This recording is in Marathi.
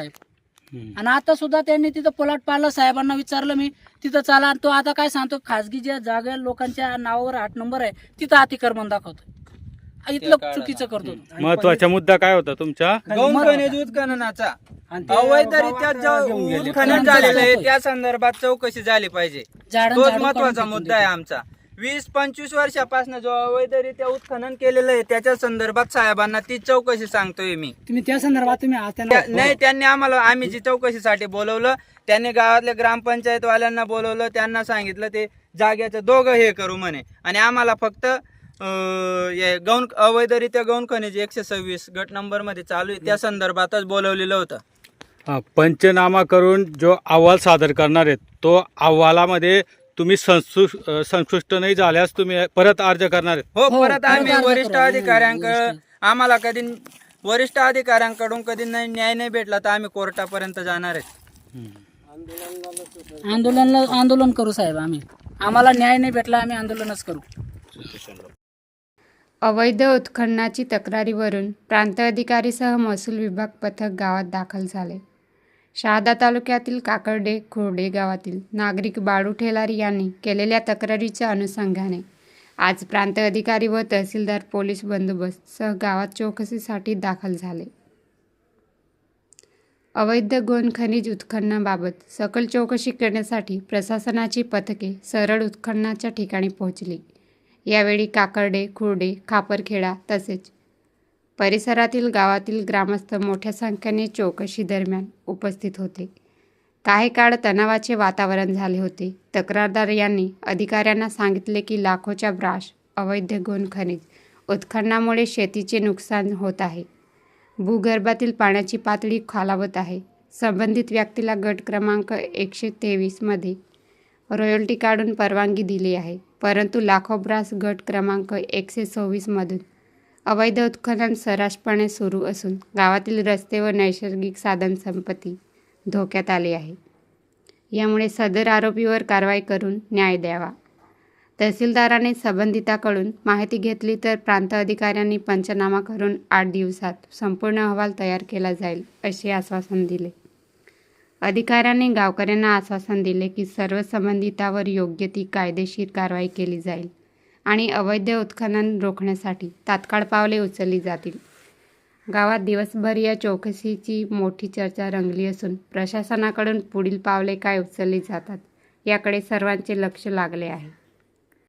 हम्म. आणि आता सुद्धा त्यांनी तिथं पलट पाडलं. साहेबांना विचारलं मी तिथं चाला आणि तो आता काय सांगतो खासगी ज्या जागा लोकांच्या नावावर आठ नंबर आहे तिथं अतिक्रमण दाखवतो इथलं चुकीचं करतो. महत्त्वाचा मुद्दा काय होता तुमच्या अवैधरित्या झालेलं आहे त्या संदर्भात चौकशी झाली पाहिजे. तोच महत्त्वाचा मुद्दा आहे आमचा. वीस पंचवीस वर्षापासून जो अवैधरित्या उत्खनन केलेलं आहे त्याच्या संदर्भात साहेबांना ती चौकशी सांगतोय मी. तुम्ही त्या संदर्भात तुम्ही आज त्यांना त्या- नाही त्यांनी आम्हाला आम्ही जी चौकशीसाठी बोलवलं त्यांनी गावातल्या ग्रामपंचायत वाल्यांना बोलवलं त्यांना सांगितलं ते जाग्याचं दोघं हे करू म्हणे. आणि आम्हाला फक्त अं, हे गौण अवैधरित्या गौण खनिज एकशे सव्वीस गट नंबरमध्ये चालू आहे त्या संदर्भातच बोलवलेलं होतं. हा, पंचनामा करून जो अहवाल सादर करणार आहेत तो अहवालामध्ये तुम्ही संसु संतुष्ट नाही झाल्यास तुम्ही परत अर्ज करणार आहेत हो हो, परत आम्ही वरिष्ठ. हो, अधिकाऱ्यांकडे वरिष्ठ. आम्हाला कधी वरिष्ठ अधिकाऱ्यांकडून कधी नाही न्याय नाही भेटला तर आम्ही कोर्टापर्यंत जाणार आहे आंदोलनला आंदोलन करू साहेब आम्ही आम्हाला न्याय नाही भेटला आम्ही आंदोलनच करू अवैध उत्खननाची तक्रारीवरून प्रांत अधिकारीसह महसूल विभाग पथक गावात दाखल झाले शहादा तालुक्यातील काकर्डे खुर्डे गावातील नागरिक बाळू ठेलारी यांनी केलेल्या तक्रारीच्या अनुषंगाने आज प्रांत अधिकारी व तहसीलदार पोलीस बंदोबस्त सह गावात चौकशीसाठी दाखल झाले. अवैध गोन खनिज उत्खननाबाबत सकल चौकशी करण्यासाठी प्रशासनाची पथके सरळ उत्खननाच्या ठिकाणी पोहोचली. यावेळी काकर्डे खुर्डे खापरखेडा तसेच परिसरातील गावातील ग्रामस्थ मोठ्या संख्येने चौकशी दरम्यान उपस्थित होते. काही काळ तणावाचे वातावरण झाले होते. तक्रारदार यांनी अधिकाऱ्यांना सांगितले की लाखोच्या ब्राश अवैध गोन खनिज उत्खननामुळे शेतीचे नुकसान होत आहे. भूगर्भातील पाण्याची पातळी खालावत आहे. संबंधित व्यक्तीला गट क्रमांक एकशे तेवीसमध्ये रॉयल्टी काढून परवानगी दिली आहे. परंतु लाखो ब्रास गट क्रमांक एकशे सव्वीसमधून अवैध उत्खनन सर्रासपणे सुरू असून गावातील रस्ते व नैसर्गिक साधनसंपत्ती धोक्यात आली आहे. यामुळे सदर आरोपीवर कारवाई करून न्याय द्यावा. तहसीलदाराने संबंधिताकडून माहिती घेतली तर प्रांत अधिकाऱ्यांनी पंचनामा करून आठ दिवसात संपूर्ण अहवाल तयार केला जाईल असे आश्वासन दिले. अधिकाऱ्यांनी गावकऱ्यांना आश्वासन दिले की सर्व संबंधितावर योग्य ती कायदेशीर कारवाई केली जाईल. आणि अवैध उत्खनन रोखण्यासाठी तात्काळ पावले उचलली जातील. गावात दिवसभर या चौकशीची मोठी चर्चा रंगली असून प्रशासनाकडून पुढील पावले काय उचलली जातात याकडे सर्वांचे लक्ष लागले आहे.